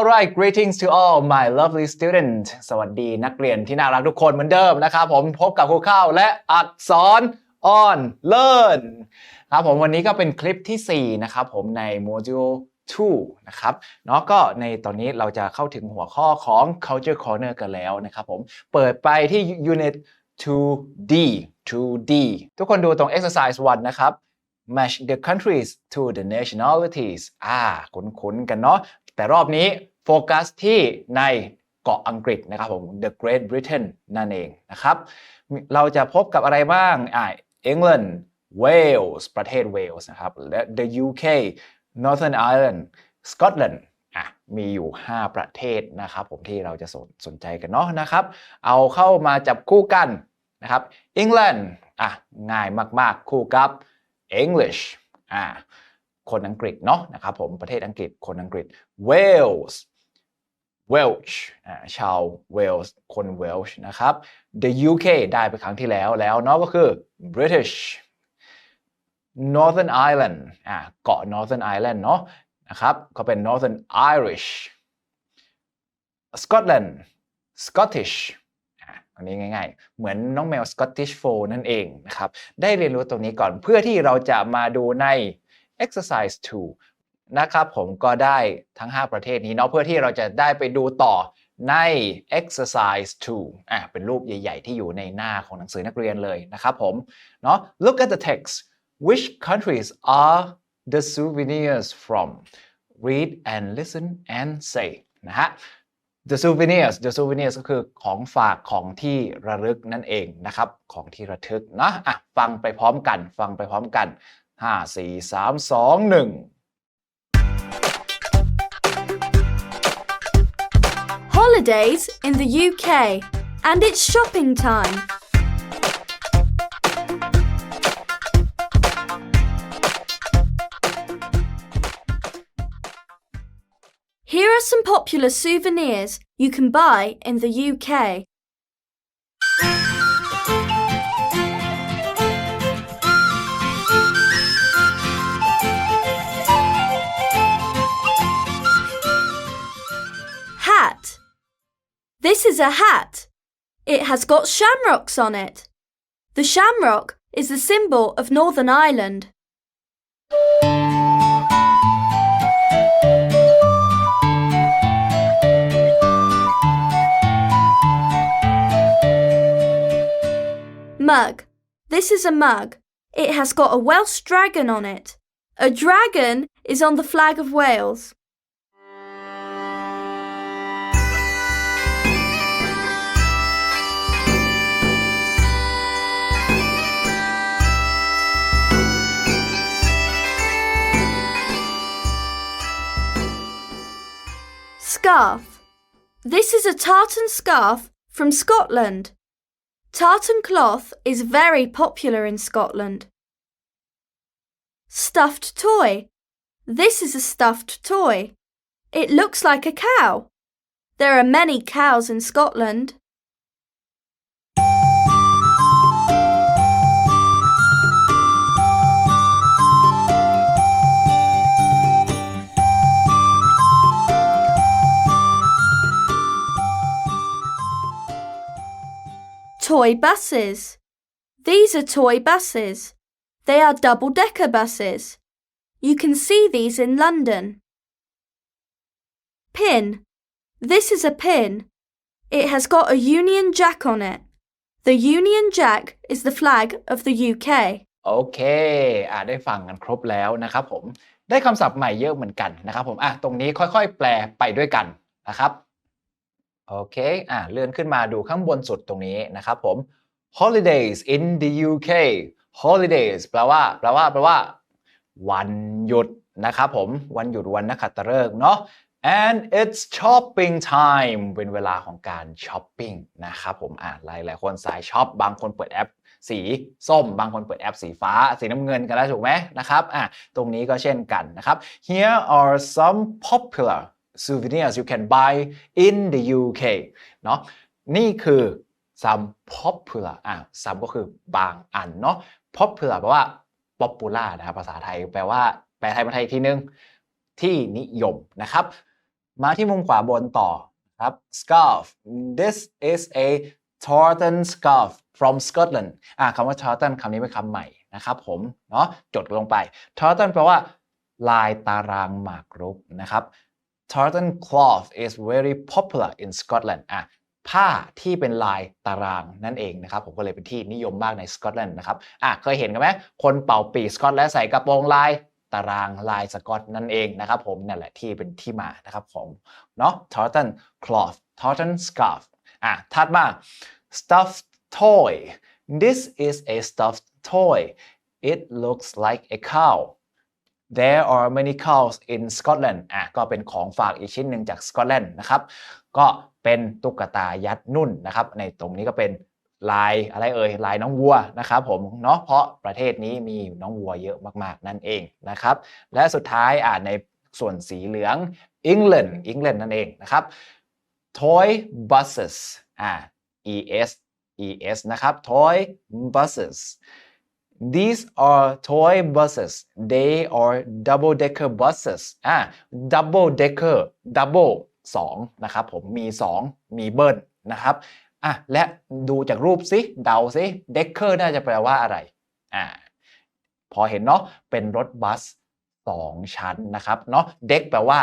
Alright greetings to all my lovely student สวัสดีนักเรียนที่น่ารักทุกคนเหมือนเดิมนะครับผมพบกับครูข้าวและอักษร on learn ครับผมวันนี้ก็เป็นคลิปที่ 4 นะครับผมใน module 2นะครับเนาะก็ในตอนนี้เราจะเข้าถึงหัวข้อของ culture corner กันแล้วนะครับผมเปิดไปที่ unit 2D 2D ทุกคนดูตรง exercise 1 นะครับ match the countries to the nationalities อ่า คุ้นๆ กันเนาะ แต่รอบนี้ โฟกัสที่ในเกาะอังกฤษนะครับผม the Great Britain นั่นเองนะครับ เราจะพบกับอะไรบ้างอ่า England Wales ประเทศเวลส์นะครับและ the UK Northern Ireland Scotland อะมีอยู่ 5 ประเทศนะครับผมที่เราจะสนสนใจกันเนาะนะครับ เอาเข้ามาจับคู่กันนะครับ England อะง่ายมากๆ คู่กับ English อ่าคนอังกฤษเนาะนะครับผมประเทศอังกฤษคนอังกฤษ Wales Welsh ชาว Wales คน Welsh นะครับ The UK ได้ไปครั้งที่แล้วแล้วเนาะก็คือ British Northern Ireland อ่าเกาะ Northern Ireland เนาะนะครับก็เป็น Northern Irish Scotland Scottish อันนี้ง่ายๆ เหมือนน้องแมว Scottish Fold นั่นเองนะครับ ได้เรียนรู้ตรงนี้ก่อนเพื่อที่เราจะมาดูใน exercise 2 นะครับผมก็ได้ทั้ง 5 ประเทศนี้เนาะเพื่อที่เราจะได้ไปดูต่อใน exercise 2อะเป็นรูปใหญ่ ๆ ที่อยู่ในหน้าของหนังสือนักเรียนเลยนะครับผมเนาะ look at the text which countries are the souvenirs from read and listen and say นะฮะ the souvenirs the souvenirs ก็คือของฝากของที่ระลึกนั่นเองนะครับ ของที่ระทึกนะอะฟังไปพร้อมกัน ฟังไปพร้อมกัน 5 4 3 2 1 Holidays in the UK, and it's shopping time. Here are some popular souvenirs you can buy in the UK. This is a hat. It has got shamrocks on it. The shamrock is the symbol of Northern Ireland. Mug. This is a mug. It has got a Welsh dragon on it. A dragon is on the flag of Wales. Scarf. This is a tartan scarf from Scotland. Tartan cloth is very popular in Scotland. Stuffed toy. This is a stuffed toy. It looks like a cow. There are many cows in Scotland. Toy buses. These are toy buses. They are double decker buses. You can see these in London. Pin. This is a pin. It has got a Union Jack on it. The Union Jack is the flag of the UK. โอเค อ่าได้ฟังกันครบแล้วนะครับผม ได้คำศัพท์ใหม่เยอะเหมือนกันนะครับผม อ่ะ ตรงนี้ค่อยๆ แปลไปด้วยกันนะครับ โอเคอ่าเลื่อนขึ้นมาดูข้างบนสุดตรงนี้นะครับผม holidays in the UK holidays แปลว่าแปลว่าแปลว่า วันหยุดนะครับผมวันหยุดวันนักขัตฤกษ์เนาะ and it's shopping time เป็นเวลาของการช้อปปิ้งนะครับผมอ่าหลายหลายคนสายช็อป บางคนเปิดแอปสีส้ม บางคนเปิดแอปสีฟ้า สีน้ำเงินกันแล้วถูกไหมนะครับอะตรงนี้ก็เช่นกันนะครับ here are some popular souvenirs you can buy in the UK เนาะนี่คือ some popular อะ some ก็คือบางอันเนาะ popular แปลว่า popular นะครับภาษาไทยแปลว่าแปลไทยมาไทยอีกทีนึง ที่นิยมนะครับ มาที่มุมขวาบนต่อครับ scarf this is a tartan scarf from Scotland อะคำว่า tartan คำนี้เป็นคำใหม่นะครับผมเนาะจดลงไป tartan แปลว่า ลายตารางหมากรุกนะครับ tartan cloth is very popular in Scotland อะผ้าที่เป็นลายตารางนั่นเองนะครับผมก็เลยเป็นที่นิยมมากในสกอตแลนด์นะครับอะเคยเห็นกันไหมคนเป่าปีสกอตและใส่กระโปรงลายตารางลายสกอตนั่นเองนะครับผมนั่นแหละที่เป็นที่มานะครับของเนาะ tartan cloth tartan scarf อะถัดมา stuffed toy this is a stuffed toy it looks like a cow There are many cows in Scotland อะก็เป็นของฝากอีกชิ้นหนึ่งจากสกอตแลนด์นะครับ ก็เป็นตุ๊กตายัดนุ่นนะครับ ในตรงนี้ก็เป็นลายอะไรเอ่ยลายน้องวัวนะครับผมเนาะเพราะประเทศนี้มีน้องวัวเยอะมากๆ นั่นเองนะครับ และสุดท้ายอ่านในส่วนสีเหลือง England England นั่นเองนะครับ toy buses อ่า es es นะครับ toy buses These are toy buses. They are double decker buses อ่า double decker double 2นะครับผมมี 2 มีเบิ้ลนะครับอะและดูจากรูปสิเดาสิ decker น่าจะแปลว่าอะไรอ่าพอเห็นเนาะเป็นรถบัส 2 ชั้นนะครับเนาะ deck แปลว่า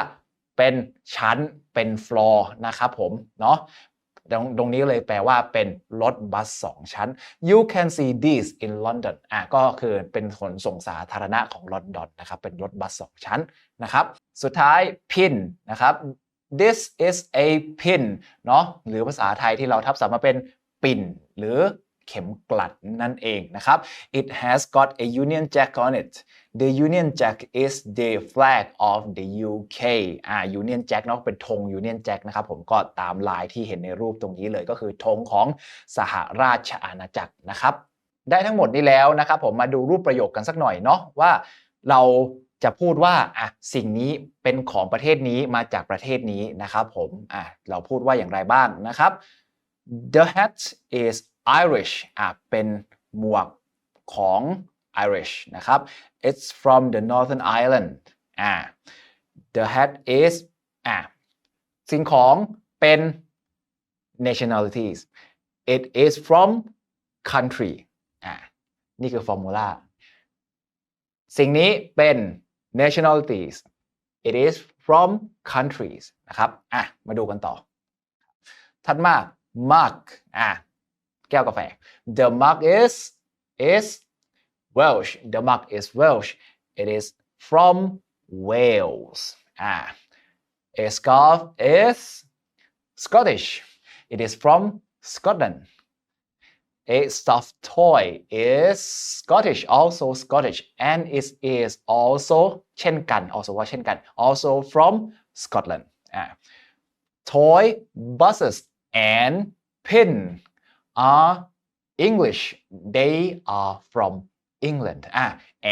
เป็นชั้นเป็นฟลอร์นะครับผมเนาะ ตรงตรงนี้เลยแปลว่าเป็นรถบัส 2 ชั้น you can see these in London อะก็คือเป็นขนส่งสาธารณะของลอนดอนนะครับ เป็นรถบัส 2 ชั้นนะครับ สุดท้าย pin นะครับ this is a pin เนาะหรือภาษาไทยที่เราทับศัพท์มาเป็นปิ่นหรือ เข็มกลัดนั่นเองนะครับ it has got a Union Jack on it the Union Jack is the flag of the UK อ่า Union Jack เนาะเป็นธง Union Jack นะครับผมก็ตามลายที่เห็นในรูปตรงนี้เลยก็คือธงของสหราชอาณาจักรนะครับ ได้ทั้งหมดนี้แล้วนะครับผมมาดูรูปประโยคกันสักหน่อยเนาะว่าเราจะพูดว่าอะสิ่งนี้เป็นของประเทศนี้มาจากประเทศนี้นะครับผมอะเราพูดว่าอย่างไรบ้างนะครับ The hat is Irish อะเป็นหมวกของ Irish นะครับ It's from the Northern Ireland อะ The hat is อะสิ่งของเป็น nationalities It is from country อะนี่คือฟอร์มูลาสิ่งนี้เป็น nationalities it is from countries นะครับ อะ มาดูกันต่อ ถัดมา mug อะ แก้วกาแฟ the mug is is Welsh the mug is Welsh it is from Wales อ่ะ a scarf is Scottish it is from Scotland a stuffed toy is Scottish also Scottish and it is also เช่นกัน also ว่าเช่นกัน also from Scotland อ่ะ toy buses and pin Are English they are from England อะ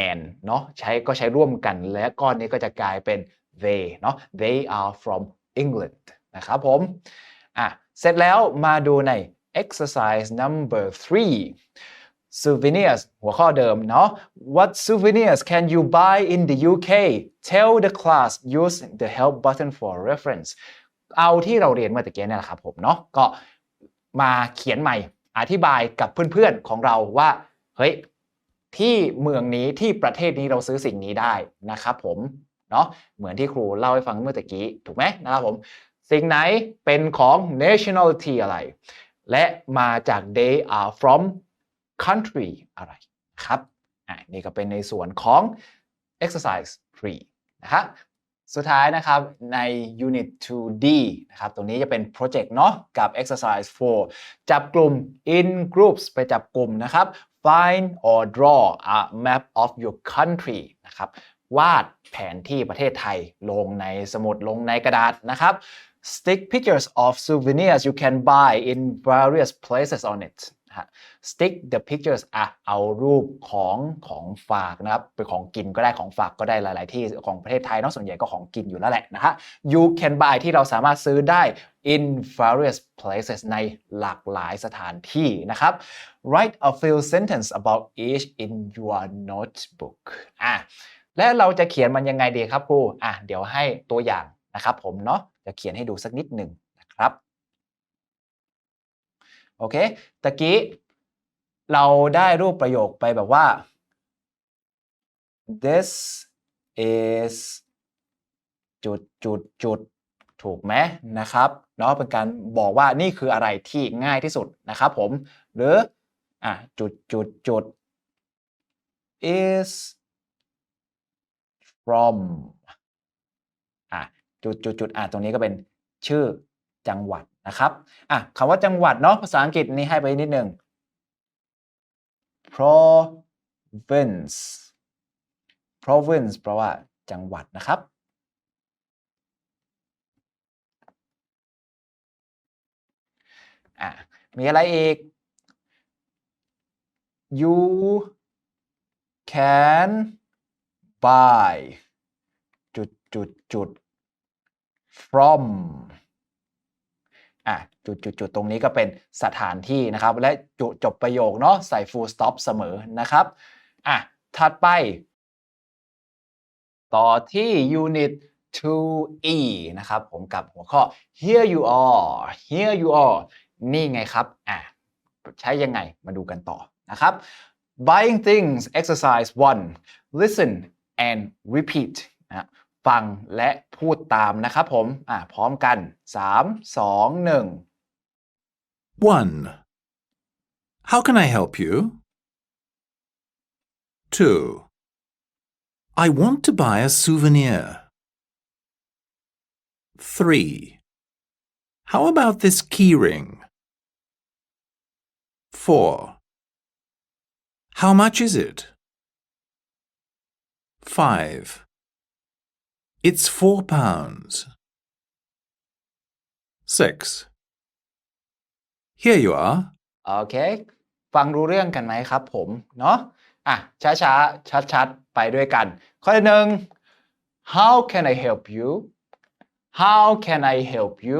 and เนาะใช้ก็ใช้ร่วมกันและก้อนนี้ก็จะกลายเป็น they เนาะ they are from England นะครับผม อะ เสร็จแล้วมาดูใน exercise number three souvenirs หัวข้อเดิมเนาะ what souvenirs can you buy in the UK tell the class use the help button for reference เอาที่เราเรียนเมื่อตะกี้เนี่ยแหละครับผมเนาะ ก็มาเขียนใหม่ อธิบายกับเพื่อนๆของเราว่าเฮ้ยที่เมืองนี้ที่ประเทศนี้เราซื้อสิ่งนี้ได้นะครับผมเนาะเหมือนที่ครูเล่าให้ฟังเมื่อตะกี้ถูกไหมนะครับผมสิ่งไหนเป็นของ nationality อะไร และมาจาก they are from country อะไรครับอะนี่ก็เป็นในส่วนของ exercise 3นะครับ สุดท้ายนะครับใน unit 2D นะครับตรงนี้จะเป็น project เนาะกับ exercise 4 จับกลุ่ม in groups ไปจับกลุ่มนะครับ find or draw a map of your country นะครับวาดแผนที่ประเทศไทยลงในสมุดลงในกระดาษนะครับ stick pictures of souvenirs you can buy in various places on it stick the pictures อะเอารูปของของฝากนะครับเป็นของกินก็ได้ของฝากก็ได้หลาย ๆ ที่ของประเทศไทยเนาะส่วนใหญ่ก็ของกินอยู่แล้วแหละนะฮะ you can buy ที่เราสามารถซื้อได้ in various places ในหลากหลายสถานที่นะครับ write a few sentence about each in your notebook อะและเราจะเขียนมันยังไงดีครับครู อะเดี๋ยวให้ตัวอย่างนะครับผมเนาะจะเขียนให้ดูสักนิดหนึ่งนะครับ โอเคตะกี้เราได้รูปประโยคไปแบบว่า this is จุดจุดจุดถูกไหมนะครับเนาะเป็นการบอกว่านี่คืออะไรที่ง่ายที่สุดนะครับผม หรืออะจุดจุดจุด is from อะจุดจุดจุดอะตรงนี้ก็เป็นชื่อจังหวัด นะครับอะคำว่าจังหวัดเนาะภาษาอังกฤษนี่ให้ไปนิดหนึ่ง province province แปลว่าจังหวัดนะครับ อะ มีอะไรอีก you can buy จุดจุดจุด from อะจุดจุดจุดตรงนี้ก็เป็นสถานที่นะครับ และจุดจบประโยคเนาะใส่ full stop เสมอนะครับอะถัดไป ต่อที่ unit 2e นะครับ ผมกับหัวข้อ here you are here you are นี่ไงครับอะใช้ยังไงมาดูกันต่อนะครับ buying things exercise 1 listen and repeat นะ ฟังและพูดตามนะครับผมอะพร้อมกัน 3 2 1 1. How can I help you? 2. I want to buy a souvenir. 3. How about this keyring? 4. How much is it? 5. It's four pounds. 6. Here you are. โอเค ฟังรู้เรื่องกันไหมครับผมเนาะอะช้าช้าชัดๆ ไปด้วยกัน ข้อที่หนึ่ง how can I help you how can I help you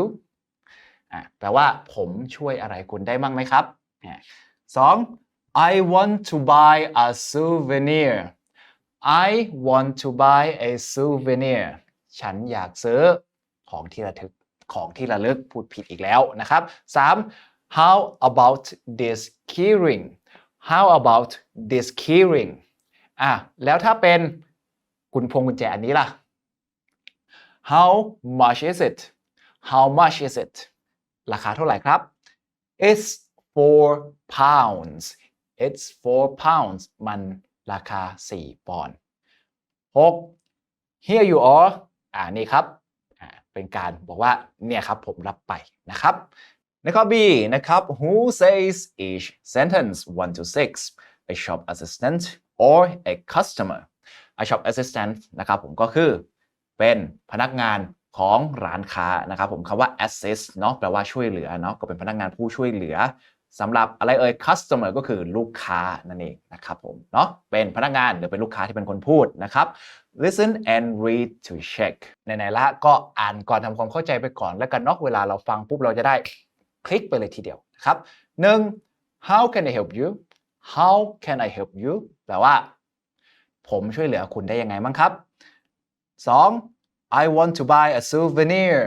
อะแปลว่าผมช่วยอะไรคุณได้มั่งไหมครับอะสอง I want to buy a souvenir I want to buy a souvenir ฉันอยากซื้อของที่ระทึกของที่ระลึกพูดผิดอีกแล้วนะครับ 3. How about this keyring How about this keyring อะแล้วถ้าเป็นกุญพวงกุญแจอันนี้ล่ะ How much is it How much is it ราคาเท่าไหร่ครับ It's four pounds It's four pounds มัน ราคา 4 ปอนด์ 6. Here you are อ่านี่ครับเป็นการบอกว่าเนี่ยครับผมรับไปนะครับในข้อ B นะครับ Who says each sentence 1 to 6 a shop assistant or a customer a shop assistant นะครับผมก็คือเป็นพนักงานของร้านค้านะครับผมคำว่า assist เนาะแปลว่าช่วยเหลือเนาะก็เป็นพนักงานผู้ช่วยเหลือ สำหรับอะไรเอ่ย customer ก็คือลูกค้านั่นเองนะครับผมเนาะเป็นพนักงานหรือเป็นลูกค้าที่เป็นคนพูดนะครับ listen and read to check ไหนๆละก็อ่านก่อนทำความเข้าใจไปก่อนแล้วกันเนาะเวลาเราฟังปุ๊บเราจะได้คลิกไปเลยทีเดียวนะครับหนึ่ง how can I help you how can I help you แปลว่า ผมช่วยเหลือคุณได้ยังไงมั้งครับ 2. I want to buy a souvenir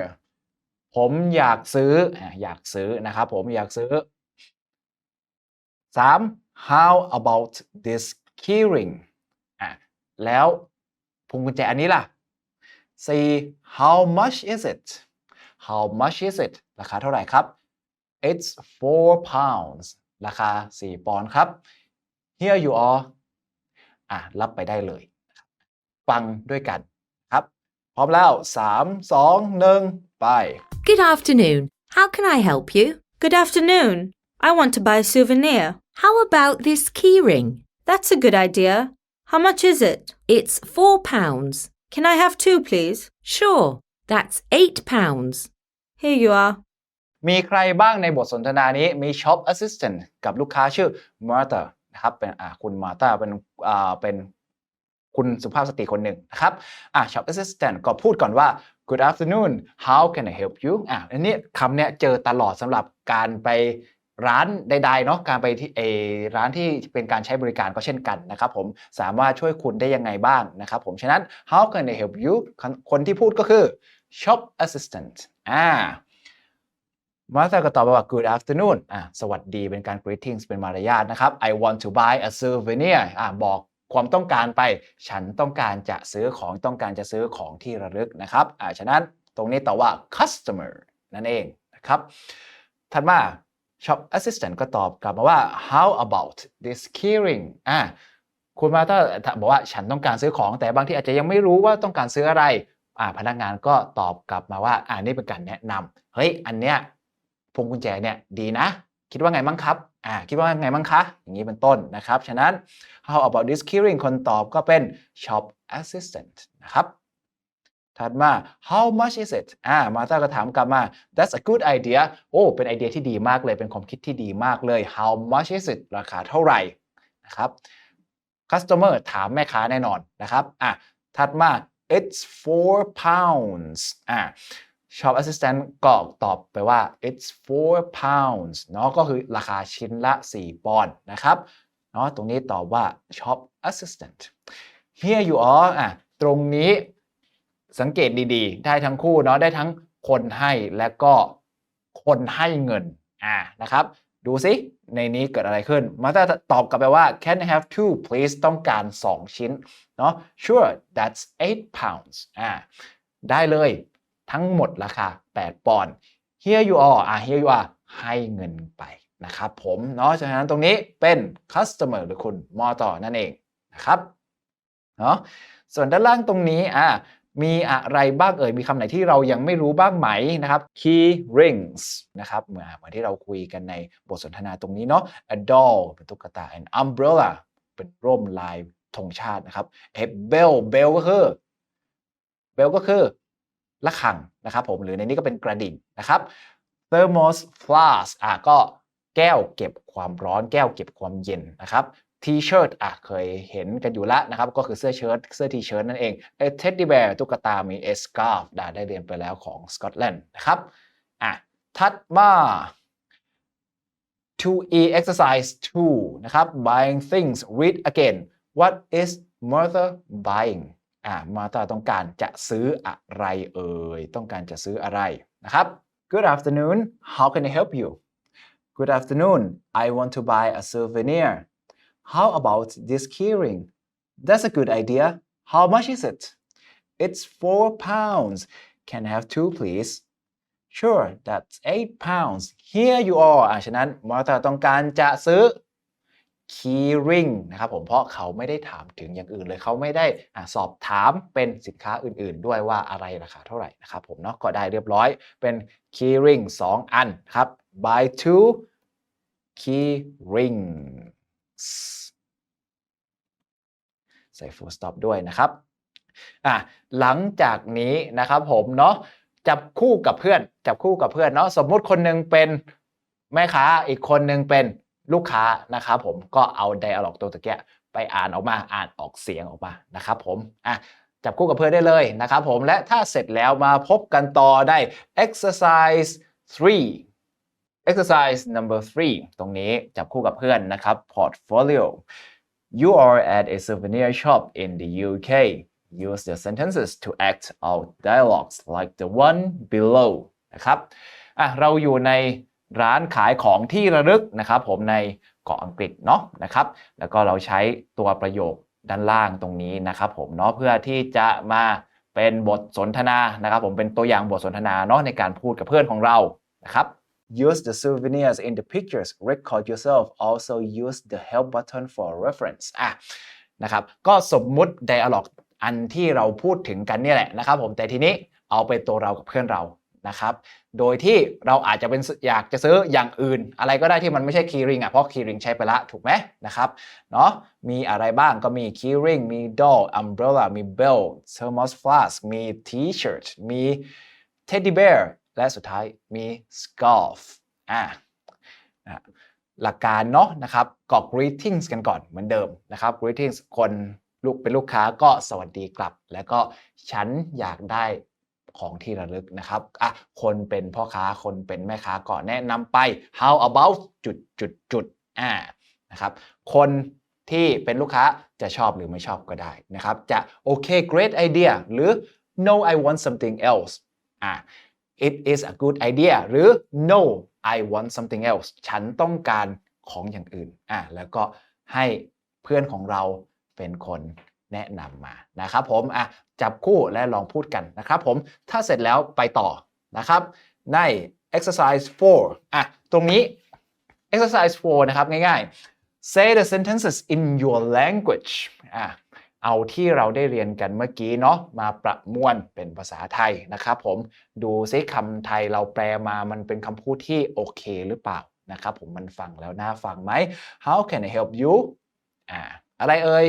ผมอยากซื้ออยากซื้อนะครับผมอยากซื้อ 3. How about this keyring อะแล้วพวงกุญแจอันนี้ล่ะ 4. How much is it How much is it ราคาเท่าไหร่ครับ It's four pounds ราคา 4 ปอนด์ครับ Here you are อะรับไปได้เลยนะครับฟังด้วยกันครับ พร้อมแล้ว 3 2 1 ไป Good afternoon. How can I help you? Good afternoon. I want to buy a souvenir. How about this keyring? That's a good idea. How much is it? It's four pounds. Can I have two, please? Sure, that's eight pounds. Here you are. มีใครบ้างในบทสนทนานี้มี shop assistant กับลูกค้าชื่อ Martha นะครับเป็นอ่าคุณ Martha เป็นอ่าเป็นคุณสุภาพสตรีคนหนึ่งนะครับอ่า shop assistant ก็พูดก่อนว่า good afternoon how can I help you อ่าอันนี้คำเนี้ยเจอตลอดสำหรับการไป ร้านใดๆเนาะการไปที่เอร้านที่เป็นการใช้บริการก็เช่นกันนะครับผมสามารถช่วยคุณได้ยังไงบ้างนะครับผมฉะนั้น how can I help you คนที่พูดก็คือ shop assistant อ่ามาสเตอร์ก็ตอบไปว่า good afternoon อะสวัสดีเป็นการ greetings เป็นมารยาทนะครับ I want to buy a souvenir อะบอกความต้องการไป ฉันต้องการจะซื้อของต้องการจะซื้อของที่ระลึกนะครับอะฉะนั้นตรงนี้ตอบว่า customer นั่นเองนะครับถัดมา shop assistant ก็ตอบกลับมาว่า how about this keyring อะคุณมาสเตอร์บอกว่าฉันต้องการซื้อของ แต่บางที่อาจจะยังไม่รู้ว่าต้องการซื้ออะไรอะพนักงานก็ตอบกลับมาว่าอ่านี่เป็นการแนะนำเฮ้ยอันเนี้ยพวงกุญแจเนี่ยดีนะ คิดว่าไงมั้งครับอ่าคิดว่าไงมั้งคะอย่างนี้เป็นต้นนะครับ ฉะนั้น how about this keyring คนตอบก็เป็น shop assistant นะครับ ถัดมา how much is it อ่า มาตาก็ถามกลับมา that's a good idea โอ้ เป็นไอเดียที่ดีมากเลย เป็นความคิดที่ดีมากเลย how much is it ราคาเท่าไหร่นะครับ customer ถามแม่ค้าแน่นอนนะครับ อะ ถัดมา it's four pounds อ่า shop assistant ก็ตอบไปว่า it's four pounds เนาะ ก็คือราคาชิ้นละ 4 ปอนด์นะครับ เนาะ ตรงนี้ตอบว่า shop assistant here you are อะ ตรงนี้ สังเกตดีๆ ได้ทั้งคู่เนาะได้ทั้งคนให้และก็คนให้เงินอ่านะครับ ดูสิในนี้เกิดอะไรขึ้น มาตาตอบกลับไปว่า can have two please ต้องการ 2 ชิ้นเนาะ sure that's eight pounds อ่าได้เลยทั้งหมดราคา 8 ปอนด์ here you are อะ here you are ให้เงินไปนะครับผมเนาะฉะนั้นตรงนี้เป็น customer หรือคุณมอต่อนั่นเองนะครับเนาะส่วนด้านล่างตรงนี้อะ มีอะไรบ้างเอ่ย มีคำไหนที่เรายังไม่รู้บ้างไหมนะครับ key rings นะครับเหมือนที่เราคุยกันในบทสนทนาตรงนี้เนาะ a doll เป็นตุ๊กตา an umbrella เป็นร่มลายธงชาตินะครับ a bell bell ก็คือ bell ก็คือระฆังนะครับผมหรือในนี้ก็เป็นกระดิ่งนะครับ thermos flask อะก็แก้วเก็บความร้อนแก้วเก็บความเย็นนะครับ t-shirt อะเคยเห็นกันอยู่แล้วนะครับ ก็คือเสื้อเชิ้ตเสื้อ t-shirt นั่นเอง a teddy bear ตุ๊กตามี a scarf ได้ได้เรียนไปแล้วของสกอตแลนด์นะครับอะถัดมา 2e exercise 2 นะครับ buying things read again what is Martha buying อ่ามาตาต้องการจะซื้ออะไรเอ่ย ต้องการจะซื้ออะไรนะครับ Good afternoon how can I help you Good afternoon I want to buy a souvenir How about this keyring That's a good idea How much is it It's four pounds Can I have two please Sure that's eight pounds Here you are อะฉะนั้นมาตาต้องการจะซื้อ keyring นะครับผมเพราะเขาไม่ได้ถามถึงอย่างอื่นเลยเขาไม่ได้อสอบถามเป็นสินค้าอื่นๆ ด้วยว่าอะไรราคาเท่าไหร่นะครับผมเนาะก็ได้เรียบร้อยเป็น keyring 2 อันครับ buy two keyring ใส่ full stop ด้วยนะครับอะหลังจากนี้นะครับผมเนาะจับคู่กับเพื่อน จับคู่กับเพื่อนเนาะสมมุติคนหนึ่งเป็นแม่ค้าอีกคนหนึ่งเป็นลูกค้านะครับผมก็เอา dialog ตัวตะเกียไปอ่านออกมาอ่านออกเสียงออกมานะครับผมอะจับคู่กับเพื่อนได้เลยนะครับผมและถ้าเสร็จแล้วมาพบกันต่อได้ exercise 3 exercise number 3ตรงนี้จับคู่กับเพื่อนนะครับ portfolio You are at a souvenir shop in the UK. Use the sentences to act out dialogues like the one below นะครับอะเราอยู่ในร้านขายของที่ระลึกนะครับผมในเกาะอังกฤษเนาะนะครับ แล้วก็เราใช้ตัวประโยคด้านล่างตรงนี้นะครับผมเนาะเพื่อที่จะมาเป็นบทสนทนานะครับ ผมเป็นตัวอย่างบทสนทนาเนาะในการพูดกับเพื่อนของเรานะครับ Use the souvenirs in the pictures. Record yourself. Also use the help button for reference. อะนะครับก็สมมุติ dialogue อันที่เราพูดถึงกันเนี่ยแหละนะครับผมแต่ทีนี้เอาเป็นตัวเรากับเพื่อนเรานะครับ โดยที่เราอาจจะเป็นอยากจะซื้ออย่างอื่น อะไรก็ได้ที่มันไม่ใช่ keyring อะเพราะ keyring ใช้ไปละถูกไหมนะครับเนาะมีอะไรบ้างก็มี keyring มี doll umbrella มี bell thermos flask มี t-shirt มี teddy bear และสุดท้ายมี scarf อ่านะหลักการเนาะนะครับก็ greetings กันก่อนเหมือนเดิมนะครับ greetings คนลูกเป็นลูกค้าก็สวัสดีกลับ แล้วก็ฉันอยากได้ของที่ระลึกนะครับอะคนเป็นพ่อค้าคนเป็นแม่ค้าก็แนะนำไป how about จุดจุดจุดอ่านะครับคนที่เป็นลูกค้าจะชอบหรือไม่ชอบก็ได้นะครับ จะโอเค great idea หรือ no I want something else อะ it is a good idea หรือ no I want something else ฉันต้องการของอย่างอื่นอะแล้วก็ให้เพื่อนของเราเป็นคนแนะนำมานะครับผมอะจับคู่และลองพูดกันนะครับผมถ้าเสร็จแล้วไปต่อนะครับ ใน exercise 4อะตรงนี้ exercise 4 นะครับ ง่ายๆ say the sentences in your language อะ เอาที่เราได้เรียนกันเมื่อกี้เนาะมาประมวลเป็นภาษาไทยนะครับผมดูซิคำไทยเราแปลมามันเป็นคำพูดที่โอเคหรือเปล่านะครับผมมันฟังแล้วน่าฟังไหม how can I help you อ่าอะไรเอ่ย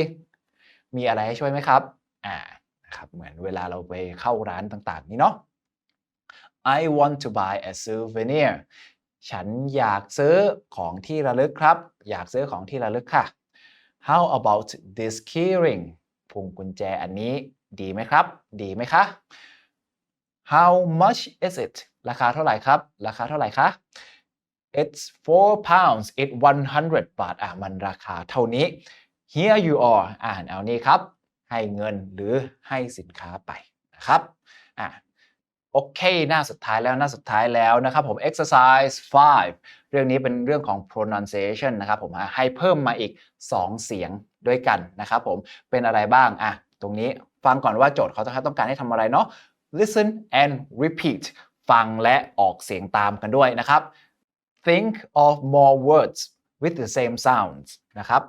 มีอะไรให้ช่วยไหมครับอ่านะครับเหมือนเวลาเราไปเข้าร้านต่างๆ นี่เนาะ I want to buy a souvenir ฉันอยากซื้อของที่ระลึกครับ อยากซื้อของที่ระลึกค่ะ How about this keyring พวงกุญแจอันนี้ดีไหมครับ ดีไหมคะ How much is it ราคาเท่าไหร่ครับ ราคาเท่าไหร่คะ It's four pounds it 100 บาท อะ มันราคาเท่านี้ Here you are อ่านเอานี้ครับ ให้เงินหรือให้สินค้าไปนะครับอะโอเค หน้าสุดท้ายแล้ว หน้าสุดท้ายแล้วนะครับผม exercise 5 เรื่องนี้เป็นเรื่องของ pronunciation นะครับผมอะให้เพิ่มมาอีก 2 เสียง ด้วยกันนะครับผมเป็นอะไรบ้างอะตรงนี้ฟังก่อนว่าโจทย์เขาต้องการให้ทำอะไรเนาะ listen and repeat ฟังและออกเสียงตามกันด้วยนะครับ think of more words with the same sounds นะครับ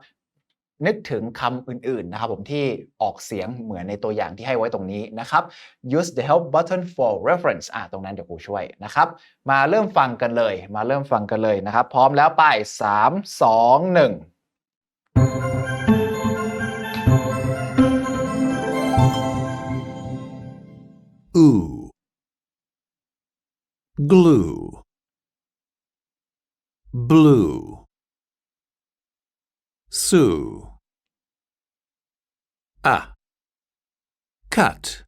นึกถึงคำอื่นๆนะครับผมที่ออกเสียงเหมือนในตัวอย่างที่ให้ไว้ตรงนี้นะครับ use the help button for reference อะตรงนั้นเดี๋ยวครูช่วยนะครับ มาเริ่มฟังกันเลย มาเริ่มฟังกันเลยนะครับ พร้อมแล้วไป 3 2 1 Ooh. Glue. Blue. Sue. Ah. Cut.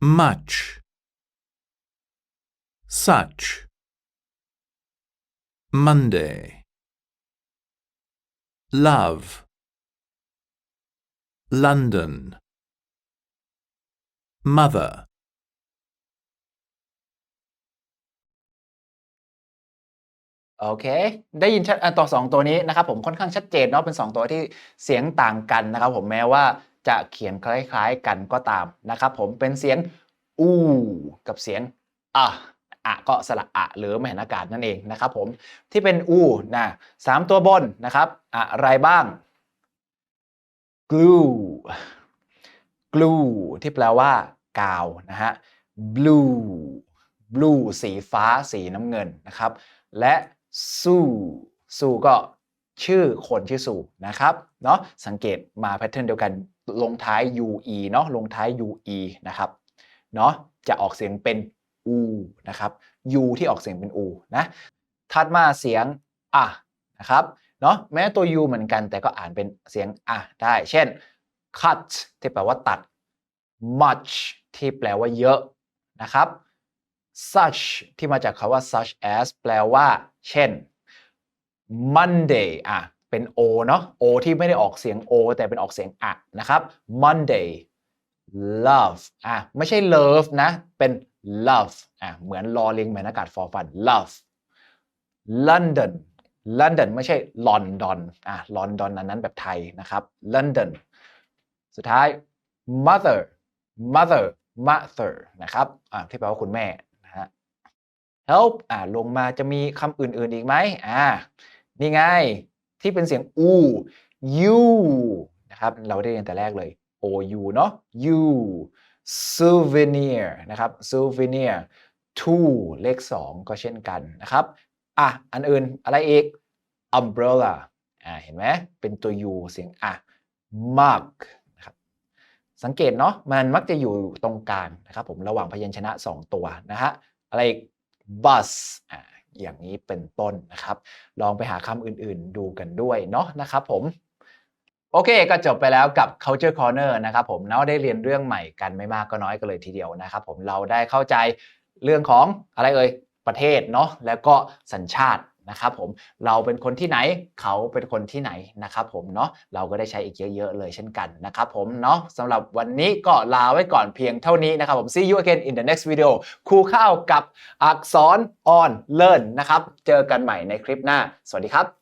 Much. Such. Monday. Love. London. Mother. โอเค ได้ยินชัดต่อสองตัวนี้นะครับผมค่อนข้างชัดเจนเนาะเป็น 2 ตัวที่เสียงต่างกันนะครับผมแม้ว่าจะเขียนคล้ายๆกันก็ตามนะครับผมเป็นเสียงอูกับเสียงอะอะก็สระอะหรือมหันอากาศนั่นเองนะครับผมที่เป็นอูนะสามตัวบนนะครับ อะไรบ้าง glue glue ที่แปลว่ากาวนะฮะ blue blue สีฟ้าสีน้ำเงินนะครับ และสู้สู้ก็ชื่อคนชื่อสู้นะครับเนาะสังเกตมาแพทเทิร์นเดียวกันลงท้าย ue เนาะลงท้าย ue นะครับเนาะจะออกเสียงเป็น u นะครับ u ที่ออกเสียงเป็น u นะถัดมาเสียงอะนะครับเนาะแม้ตัว u เหมือนกันแต่ก็อ่านเป็นเสียงอะได้ เช่น cut ที่แปลว่าตัด much ที่แปลว่าเยอะนะครับ such ที่มาจากคาว่า such as แปลว่า เช่น Monday อะเป็น o เนาะ o ที่ไม่ได้ออกเสียง o แต่เป็นออกเสียงอะนะครับ Monday love อะไม่ใช่ love นะ เป็น love อะเหมือนลอลิงเหมือนอากาศฟอฟัน love London London ไม่ใช่ London อะ London อันนั้นแบบไทยนะครับ London สุดท้าย mother mother mother นะครับอะที่แปลว่าคุณแม่นะฮะ help อ่าลงมาจะมีคำอื่นๆอีกไหมอ่านี่ไง ที่เป็นเสียง u you นะครับ เราได้เรียนแต่แรกเลย o u เนาะ you souvenir นะครับ souvenir to เลข 2 ก็เช่นกันนะครับอะอันอื่นอะไรอีก umbrella อ่าเห็นไหมเป็นตัว u เสียงอะ mug สังเกตเนาะมันมักจะอยู่ตรงกลางนะครับผมระหว่างพยัญชนะ 2 ตัวนะฮะอะไรอีก bus อ่าอย่างนี้เป็นต้นนะครับ ลองไปหาคำอื่นๆดูกันด้วยเนาะนะครับผมโอเค ก็จบไปแล้วกับ culture corner นะครับผมเนาะได้เรียนเรื่องใหม่กันไม่มากก็น้อยกันเลยทีเดียวนะครับผมเราได้เข้าใจเรื่องของอะไรเอ่ยประเทศเนาะแล้วก็สัญชาติ นะครับผมเราเป็นคนที่ไหนเขาเป็นคนที่ไหนนะครับผมเนาะเราก็ได้ใช้อีกเยอะๆเลยเช่นกันนะครับผมเนาะสำหรับวันนี้ก็ลาไว้ก่อนเพียงเท่านี้นะครับผม see you again in the next video ครูข้าวกับอักษร on learn นะครับ เจอกันใหม่ในคลิปหน้า สวัสดีครับ